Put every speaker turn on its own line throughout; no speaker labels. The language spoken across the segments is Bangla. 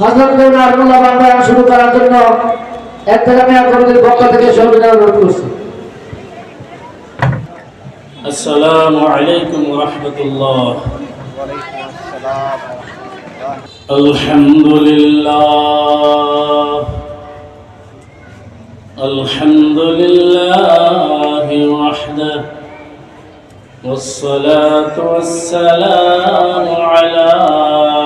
হজরত মৌলানা মূল্যবান বয়ান শুরু করার জন্য একটাগামিয়া কমিটির পক্ষ থেকে সহযোগিতা অনুরোধ করছি
السلام عليكم ورحمة الله الحمد لله الحمد لله وحده والصلاة والسلام على من لا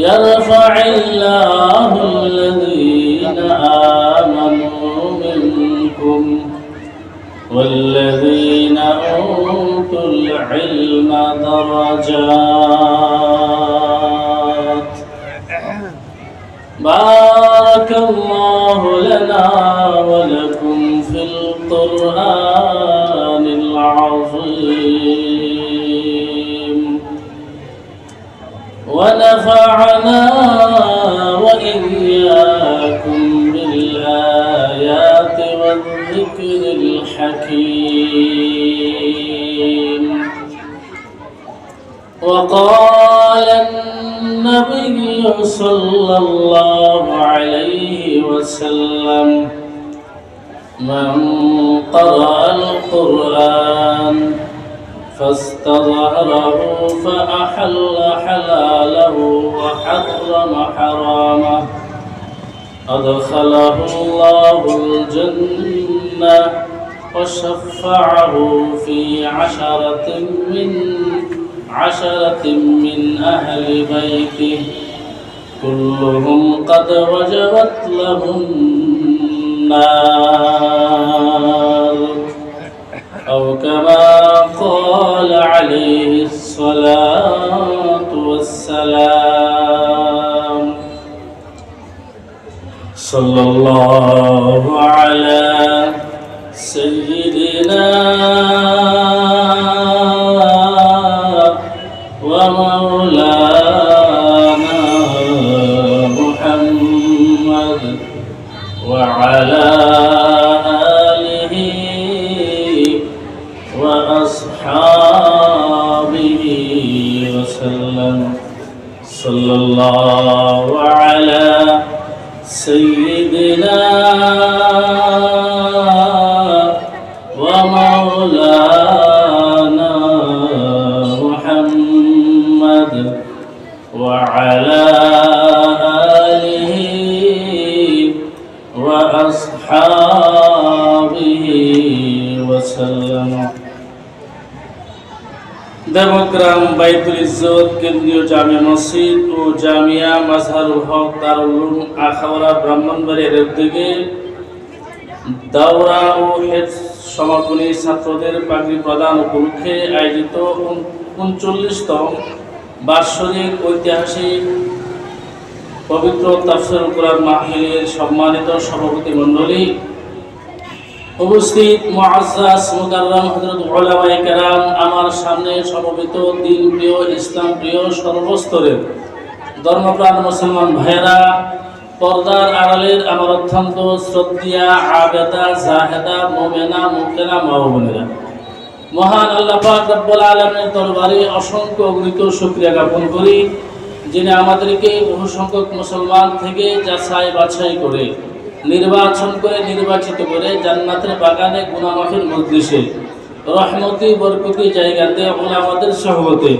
يرفع الله الذين آمنوا منكم والذين أوتوا العلم درجات. بارك الله لنا ولكم في القرآن العظيم. ونفعنا وإياكم بالآيات والذكر الحكيم. وقال النبي صلى الله عليه وسلم من قرأ القرآن فاستظهره فأحل حلاله وحرم حرامه. أدخله الله الجنة وشفعه في عشرة من عشرة من أهل بيته. كلهم قد وجبت لهم النار. أو كما قال عليه الصلاة والسلام. صلى الله على سيدنا ومولانا محمد وعلى صلى الله على سيدنا দেবগ্রাম বাইতুল ইজ্জত কেন্দ্রীয় জামে মসজিদ ও জামিয়া মাজহারুল হক দারুল আখাওড়া ব্রাহ্মণবাড়িয়ার উদ্যোগে দাওরা ও হেড সমাপনী ছাত্রদের পাগড়ি প্রদান উপলক্ষে আয়োজিত উনচল্লিশতম বার্ষিক ঐতিহাসিক পবিত্র তাফসির কোরআন মাহফিলের সম্মানিত সভাপতি মণ্ডলী উপস্থিত মুআজ্জাজ মুকাররম হযরত উলামায়ে কেরাম আমার সামনে সমবেত দিন প্রিয় ইসলাম প্রিয় সর্বস্তরের ধর্মপ্রাণ মুসলমান ভাইয়েরা, পর্দার আড়ালের আমার অত্যন্ত শ্রদ্ধিয়া, আবেদা, জাহেদা, মোমেনা মুকেনা মা বোনেরা। মহান আল্লাহ পাক রব্বুল আলামিনের দরবারে অসংখ্য অগণিত শুকরিয়া জ্ঞাপন করি, যিনি আমাদেরকে বহু সংখ্যক মুসলমান থেকে যাচাই বাছাই করে নির্বাচন করে নির্বাচিত করে জান্নাতের বাগানে গুনামাফির মজলিসে, রহমতি, বরকতি জায়গাতে আমাদের সহমতে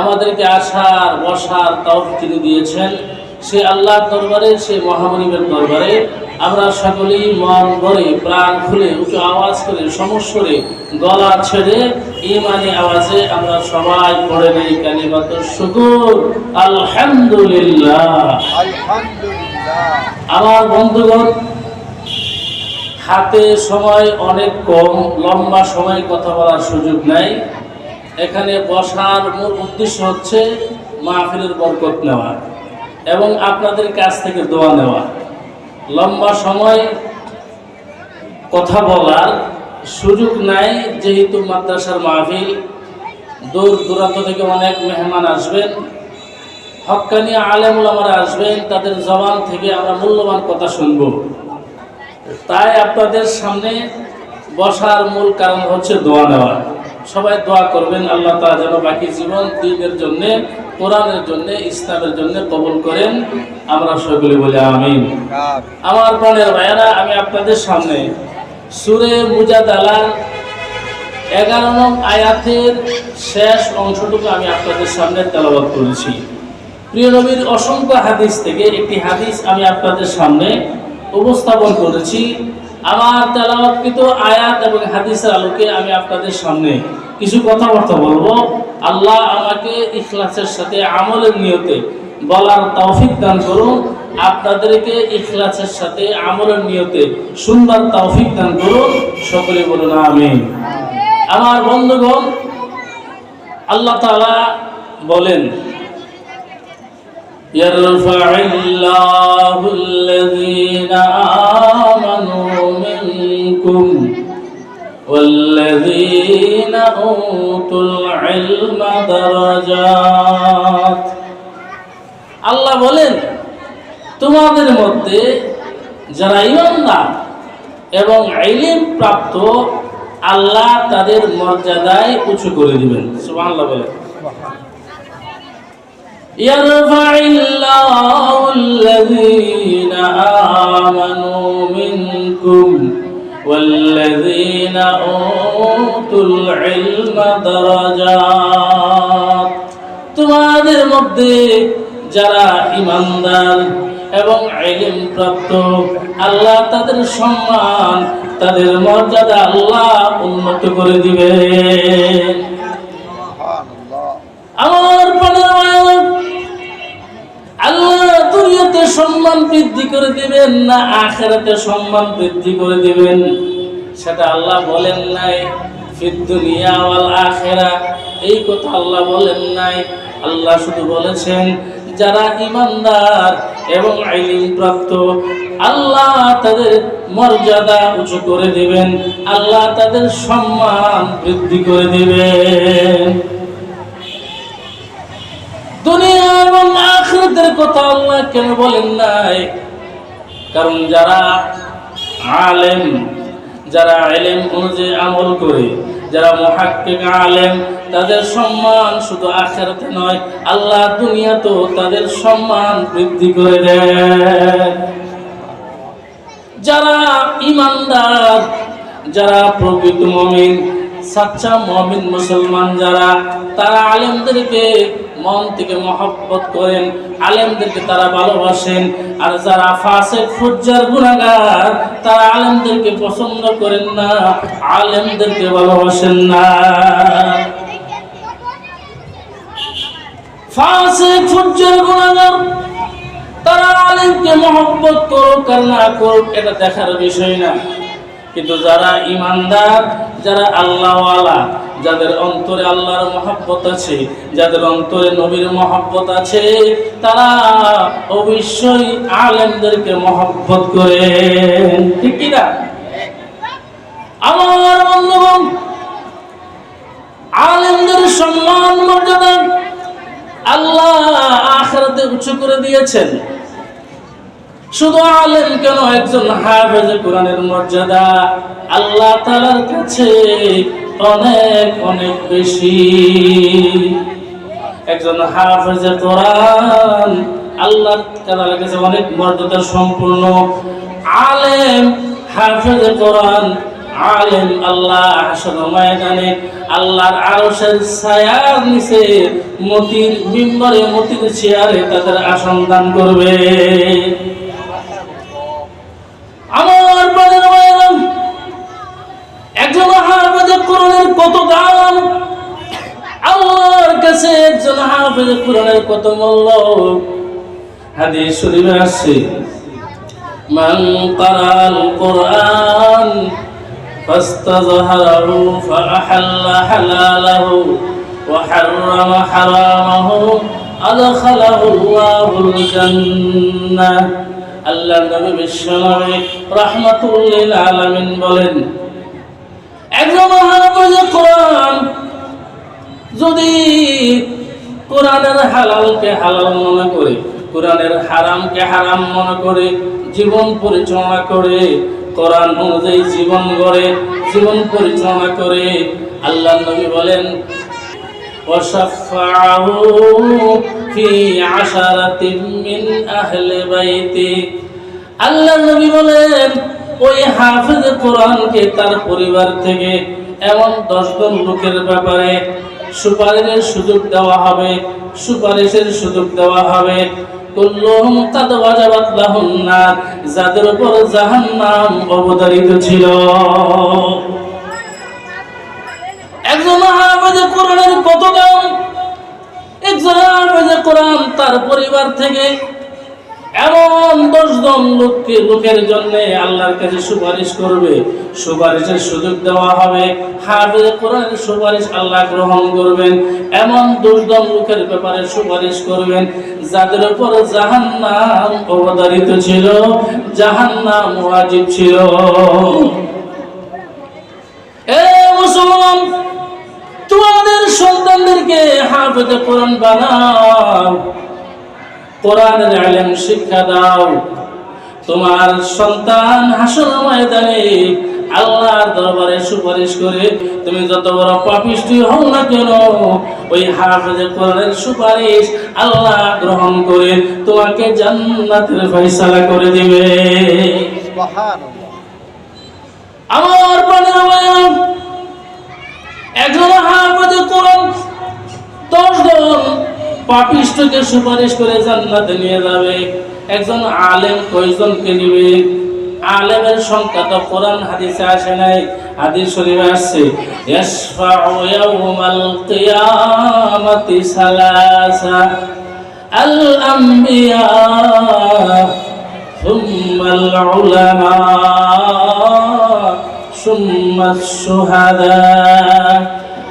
আমাদেরকে আসার, বসার তাও তিনি দিয়েছেন। সে আল্লাহর দরবারে, সে মহামনিবের দরবারে আমরা সকলেই মন ভরে, প্রাণ খুলে, উঁচু আওয়াজ করে সমস্বরে গলা ছেড়ে, ইমানি আওয়াজে আমরা সবাই পড়ে নেই কালিমাত শুকুর আলহামদুলিল্লাহ।
আলহামদুলিল্লাহ।
আমার বন্ধুগণ, হাতে সময় অনেক কম, লম্বা সময় কথা বলার সুযোগ নাই। এখানে বসার মূল উদ্দেশ্য হচ্ছে মাহফিলের বরকত নেওয়া এবং আপনাদের কাছ থেকে দোয়া নেওয়া। লম্বা সময় কথা বলার সুযোগ নাই, যেহেতু মাদ্রাসার মাহফিল। দূর দূরান্ত থেকে অনেক মেহমান আসবেন। হক্কানি আলেমুল আমরা আসবেন, তাদের জবান থেকে আমরা মূল্যবান কথা শুনব। তাই আপনাদের সামনে বসার মূল কারণ হচ্ছে দোয়া নেওয়া। সবাই দোয়া করবেন, আল্লাহ তাআলা যেন বাকি জীবন দিনের জন্যে, কোরআনের জন্য, ইসলামের জন্য কবুল করেন। আমরা সকলে বলি আমিন। আমার প্রাণের ভাইয়েরা, আমি আপনাদের সামনে সুরে মুজাদালার এগারো নং আয়াতের শেষ অংশটুকু আমি আপনাদের সামনে তেলাবাদ করেছি। প্রিয় নবীর অসংখ্য হাদিস থেকে একটি হাদিস আমি আপনাদের সামনে উপস্থাপন করেছি। আমার তেলাওয়াতকৃত আয়াত এবং হাদিসের আলোকে আমি আপনাদের সামনে কিছু কথাবার্তা বলব। আল্লাহ আমাকে ইখলাসের সাথে আমলের নিয়তে বলার তৌফিক দান করুন। আপনাদেরকে ইখলাসের সাথে আমলের নিয়তে সুন্দর তৌফিক দান করুন। সকলে বলুন, আমিন। আমার বন্ধুগণ, আল্লাহ তাআলা বলেন يرفع الله الذين آمنوا منكم والذين أوتوا العلم درجات আল্লাহ বলেন তোমাদের মধ্যে যারা ইমানদার এবং ইলিম প্রাপ্ত আল্লাহ তাদের মর্যাদায় উঁচু করে দিবেন সুবহানাল্লাহ বলেন يرفع الله الذين آمنوا منكم والذين أوتوا العلم درجات তোমাদের মধ্যে যারা ইমানদার এবং ইলম প্রাপ্ত আল্লাহ তাদের সম্মান তাদের মর্যাদা আল্লাহ উন্নত করে দিবেন আমার প্রাণের দুনিয়াতে সম্মান বৃদ্ধি করে দিবেন না আখেরাতে সম্মান বৃদ্ধি করে দিবেন? সেটা আল্লাহ বলেন নাই। ফিদ দুনিয়া আখেরা। এই কথা আল্লাহ বলেন নাই। আল্লাহ শুধু বলেছেন, যারা ইমানদার এবং আইলিম প্রাপ্ত আল্লাহ তাদের মর্যাদা উঁচু করে দিবেন। আল্লাহ তাদের সম্মান বৃদ্ধি করে দিবেন। দুনিয়া এবং আখিরাতের কথা আল্লাহ কেন বলেন নাই? কারণ যারা আলেম যারা আলেম অনুযায়ী আমল করে, যারা মহাক্কিক আলেম, তাদের সম্মান শুধু আখেরাতে নয়, আল্লাহ দুনিয়া তো তাদের সম্মান বৃদ্ধি করে দেয় যারা ইমানদার, যারা প্রকৃত মমিন সাচ্চা মমিন মুসলমান যারা, তারা আলেমদেরকে মন থেকে মহব্বত করেন, আলেমদেরকে তারা ভালোবাসেন। আর যারা ফাসেক, ফুজ্জার গুণাগার তারা আলেমদেরকে পছন্দ করেন না, আলেমদেরকে ভালোবাসেন না। ফাসেক, ফুজ্জার গুণাগার তারা আলেমকে মহব্বত করুক আর না করুক, এটা দেখার বিষয় না। কিন্তু যারা ইমানদার, যারা আল্লাহওয়ালা, যাদের অন্তরে আল্লাহর মহব্বত আছে, যাদের অন্তরে নবীর মহব্বত আছে, তারা অবশ্যই আলেমদেরকে মহব্বত করে। ঠিক কিনা আমার বন্ধুগণ, আলেমদের সম্মান, মর্যাদা আল্লাহ আখরাতে উঁচু করে দিয়েছেন। শুধু আলেম কেন? একজন হাফেজ কোরআনের মর্যাদা আল্লাহ তাআলার কাছে অনেক অনেক বেশি। একজন হাফেজ কোরআন আল্লাহ তাআলার কাছে অনেক মর্যাদা সম্পূর্ণ। আলেম হাফেজ কোরআন, আলেম আল্লাহ হাসর ময়দানে আল্লাহর আরশের ছায়ার নিচে মতির মিম্বরে মতির চেয়ারে তাদের আসন দান করবে আমার প্রাণের ময়দান একজন হাফেজে কোরআনের কত দাম আল্লাহর কাছে একজন হাফেজে কোরআনের কত মূল্য হাদিস শরীফে আসছে من قرأ القرآن فاستظهره فأحل حلاله وحرم حرامه أدخله الله الجنة আল্লাহ নবী বিশ্বনবী রহমাতুল্লিল আলামিন বলেন একজন হাফেজ কোরআন যদি কোরআনের হালালকে হালাল মনে করে কোরআনের হারামকে হারাম মনে করে জীবন পরিচালনা করে কোরআন অনুযায়ী জীবন গড়ে জীবন পরিচালনা করে আল্লাহ নবী বলেন وشفعه في عشرة من أهل بيته আল্লাহ নবী বলেন ওই হাফেজ কোরআনকে তার পরিবার থেকে এমন দশজন লোকের ব্যাপারে সুপারিশের সুযোগ দেওয়া হবে, সুপারিশের সুযোগ দেওয়া হবে। কুল্লুহুম নার, যাদের উপর জাহান্নাম অবধারিত ছিল। একজন হাফেজে কোরআনের কত দাম একজন হাফেজে কোরআন তার পরিবার থেকে এমন দশজন লোককে লোকের জন্য আল্লাহর কাছে সুপারিশ করবে। সুপারিশের সুযোগ দেওয়া হবে। হাফেজ কোরআনের সুপারিশ আল্লাহ গ্রহণ করবেন। এমন দশজন লোকের ব্যাপারে সুপারিশ করবেন যাদের উপর জাহান্নাম অবধারিত ছিল, জাহান্নাম ওয়াজিব ছিল। এ মুসলমান, তোমাদের সন্তানদেরকে হাফেজে কোরআন বানাও। কোরআনের আলেম শিক্ষা দাও। তোমার সন্তান হাসর ময়দানে আল্লাহর দরবারে সুপারিশ করে তুমি যত বড় পাপিষ্টি হও না কেন ওই হাফেজে কোরআনের সুপারিশ আল্লাহ গ্রহণ করে তোমাকে জান্নাতের ফয়সালা করে দিবে। আমার প্রাণের একজন হাফেজে কোরআন দশজন পাপিষ্টকে সুপারিশ করে জান্নাতে নিয়ে যাবে। একজন আলেম কয়জনকে নিবে? আলেমের সংখ্যা তো কোরআন, হাদিসে আসে নাই, হাদিস শরীফে আসছে। ইশফাউ ইয়াউমাল কিয়ামাতি সালাসা, আল আমবিয়া, সুম্মাল উলামা সুম্মা সুহাদা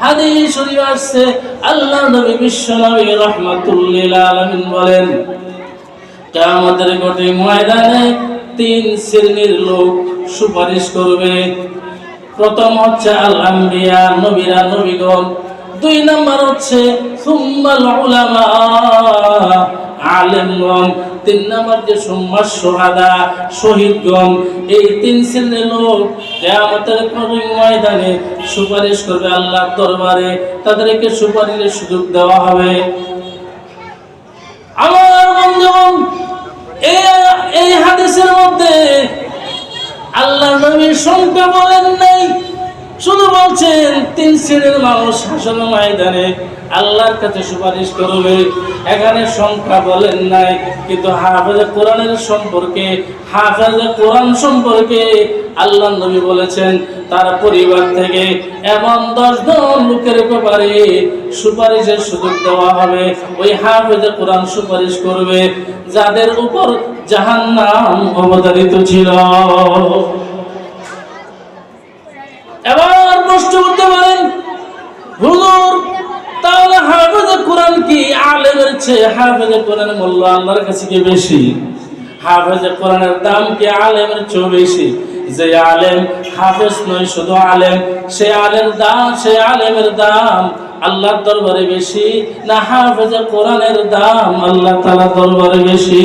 হাদিস শরীফ আসছে, আল্লাহ নবী বিশ্ব রহমাতুল্লিল আলমিন বলেন কেমতের গোটে ময়দানে তিন শ্রেণির লোক সুপারিশ করবে। প্রথম হচ্ছে আল আম্বিয়া, নবীরা, নবীগণ। দুই নম্বর হচ্ছে, সুম্মাল উলামা আলেমগণ, তিন নম্বর যে সোহাদা, শহীদগণ, এই তিন শ্রেণির লোক কেয়ামতের ময়দানে সুপারিশ করবে আল্লাহর দরবারে। তাদেরকে সুপারিশের সুযোগ দেওয়া হবে। আমার বন্ধুগণ, এই এই হাদিসের মধ্যে আল্লাহ নবীর সংখ্যা বলেন নাই। শুধু বলছেন, তিন শ্রেণির মানুষ হাসন ময়দানে আল্লাহর কাছে সুপারিশ করবে। এখানে সংখ্যা বলেন নাই, কিন্তু হাফেজে কোরআনের সম্পর্কে, হাফেজে কোরআন সম্পর্কে আল্লাহ নবী বলেছেন, তার পরিবার থেকে এমন দশজন লোকের ব্যাপারে সুপারিশের সুযোগ দেওয়া হবে। ওই হাফেজে কোরআন সুপারিশ করবে, যাদের উপর জাহান্নাম অবতারিত ছিল। প্রশ্ন করতে পারেন? হুজুর, তাহলে হাফেজে কোরআন কি? আলেমের চেয়ে হাফেজে কোরআনের মূল্য আল্লাহর কাছে কি বেশি? হাফেজে কোরআনের দাম কি আলেমের চেয়ে বেশি? যে আলেম হাফেজ নয়, শুধু আলেম। সে আলের দাম, সে আলেমের দাম আল্লাহর দরবারে বেশি না হাফেজে কোরআনের দাম আল্লাহ তাআলা দরবারে বেশি?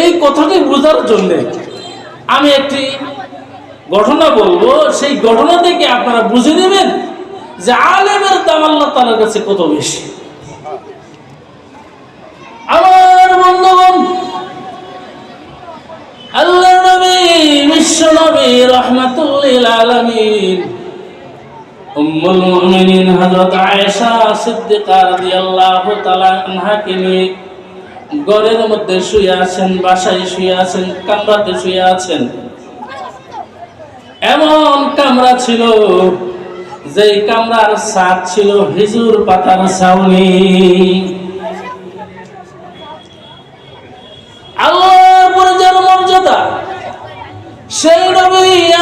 এই কথাটি বোঝার জন্য আমি একটি ঘটনা বলব, সেই ঘটনা থেকে আপনারা বুঝে নেবেন যে আলেমের দাম আল্লাহ তালার কাছে কত বেশি। আমার বন্ধুগণ আল্লাহ নবী, বিশ্ব নবী, রহমাতুল্লিল আলামিন, উম্মুল মুমিনিন হযরত আয়েশা সিদ্দিকা রাদিয়াল্লাহু তাআলা আনহাকে নিয়ে মধ্যে শুয়ে আছেন, বাসায় শুয়ে আছেন, কামরাতে শুয়ে আছেন। এমন কামরা ছিল, যেই কামরার ছাদ ছিল হিজুর পাতার ছাউনি। মর্যাদা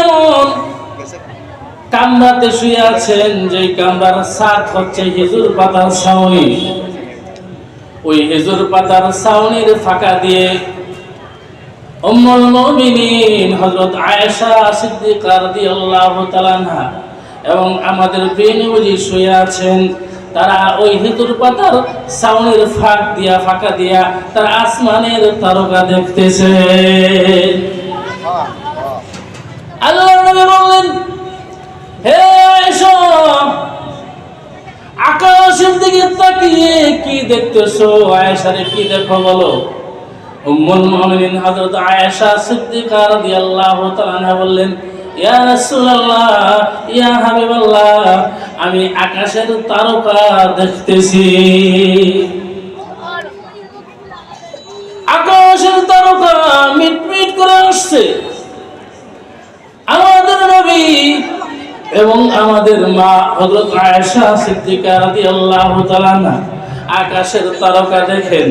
এমন শুয়ে আছেন যে কামরার হচ্ছে পাতার ওই পাতার ফাঁকা দিয়ে উম্মুল মুমিনিন, হযরত আয়েশা সিদ্দিকা রাদিয়াল্লাহু তাআলা এবং আমাদের প্রিয় নবী শুয়ে আছেন। তারা ওই হেতুর পাতার ছাউনির ফাঁক দিয়া, ফাঁকা দিয়া তারা আসমানের তারকা দেখতেছে। আল্লাহ নবী বললেন, হে আয়েশা, আকাশের দিকে তাকিয়ে কি দেখতেছো? আয়েশারে কি দেখো বলো? উম্মুল মুমিনিন হযরত আয়েশা সিদ্দিকা রাদিয়াল্লাহু তাআলা বললেন, ইয়া রাসূলুল্লাহ, ইয়া হাবিবাল্লাহ, আমি আকাশের তারকা দেখতেছি। আকাশের তারকা মিটমিট করে আসছে। আমাদের নবী এবং আমাদের মা হযরত আয়েশা সিদ্দিকা রাদিয়াল্লাহু তাআলা আকাশের তারকা দেখেন।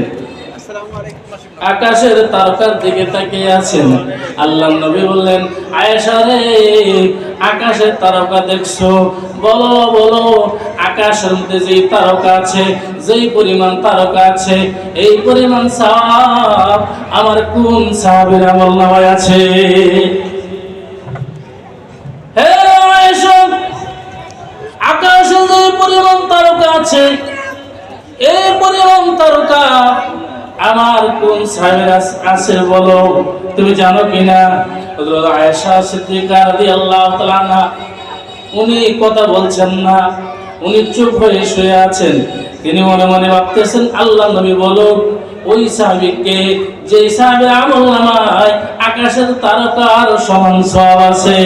আকাশের তারকার দিকে তাকিয়ে আছেন। আল্লাহ নবী বললেন, আয়েশা রে, আকাশের তারকা দেখছ? বলো বলো আকাশের মধ্যে যেই তারকা আছে, যেই পরিমাণ তারকা আছে, এই পরিমাণ সাহাব আমার কোন সাহাবের আমল নামায় আছে? আকাশে যে পরিমাণ তারকা আছে, এই পরিমাণ তারকা আমার কোন সাহেবের আছে বলো? তুমি জানো কিনা? হযরত আয়েশা সিদ্দিকা রাদিয়াল্লাহু তাআলা উনি কথা বলছেন না। উনি চুপ হয়ে শুয়ে আছেন। তিনি মনে মনে ভাবতেছেন, আল্লাহ নবী বলো ওই সাহাবিকে যে সাহাবের আমল নামায় আকাশের তারকার সমান সব আছে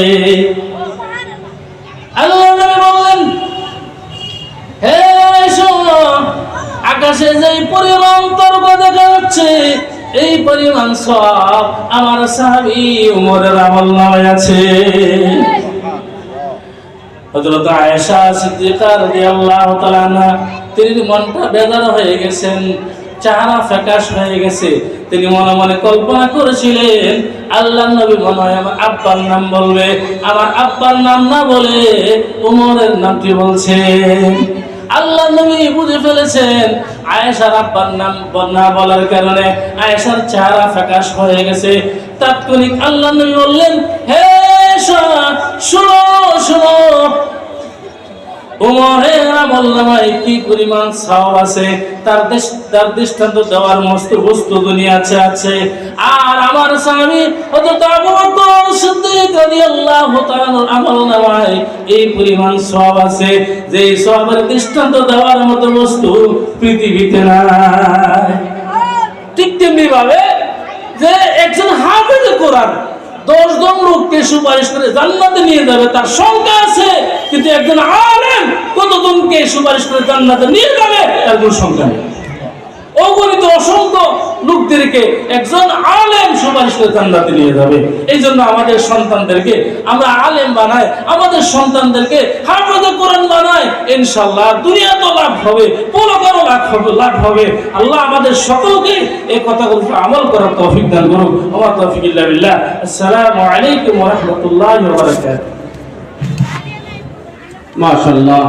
আল্লাহ নবী বললেন হে শোনো আকাশে যে পরিমাণ তর্ক দেখা যাচ্ছে, এই পরিমাণ সব আমার সাহাবি উমরের আমল নামায় আছে। হযরত আয়েশা সিদ্দিকা রাদিয়াল্লাহু তাআলা তিনি মনটা বেজার হয়ে গেছেন, চেহারা ফ্যাকাশ হয়ে গেছে। তিনি মনে মনে কল্পনা করেছিলেন আল্লাহ নবী মনে হয় আমার আব্বার নাম বলবে। আমার আব্বার নাম না বলে উমরের নামটি বলছেন। আল্লাহ নবী বুঝে ফেলেছেন আয়েশার আব্বার নাম না বলার কারণে আয়েশার চেহারা ফ্যাকাশ হয়ে গেছে। তাৎক্ষণিক আল্লাহ নবী বললেন হে আয়েশা, শোনো শোনো উমরের আমল নামায় কি পরিমাণ সওয়াব আছে? তার দেশ তার দৃষ্টান্ত দেওয়ার মস্ত বস্তু দুনিয়াতে আছে আর আমার স্বামী হযরত আবু বকর সিদ্দিক রাদিয়াল্লাহু এই পরিমাণ সওয়াব আছে। যে সওয়াবের দৃষ্টান্ত দেওয়ার মতো বস্তু পৃথিবীতে নাই। ঠিক তেমনি ভাবে যে একজন হাফেজ কোরআন দশ জন লোককে সুপারিশ করে জান্নাতে নিয়ে যাবে, তার সংখ্যা আছে। কিন্তু একজন আলেম কতজনকে সুপারিশ করে জান্নাতে নিয়ে যাবে, তার কোনো সংখ্যা নেই। অগণিত অসংখ্য লোকদেরকে একজন আলেম সুপারিশ করে জান্নাতে নিয়ে যাবে। এই জন্য আমাদের সন্তানদেরকে আমরা আলেম বানাই, আমাদের সন্তানদেরকে হাফেজে কোরআন বানাই। ইনশাআল্লাহ দুনিয়া তো লাভ হবে পরকালও লাভ হবে লাভ হবে। আল্লাহ আমাদের সকলকে এই কথাগুলো আমল করার তৌফিক দান করুন আমার তৌফিক ইল্লা বিল্লাহ। আসসালামু আলাইকুম ওয়া রাহমাতুল্লাহি ওয়া বারাকাতুহু।
মাশাআল্লাহ।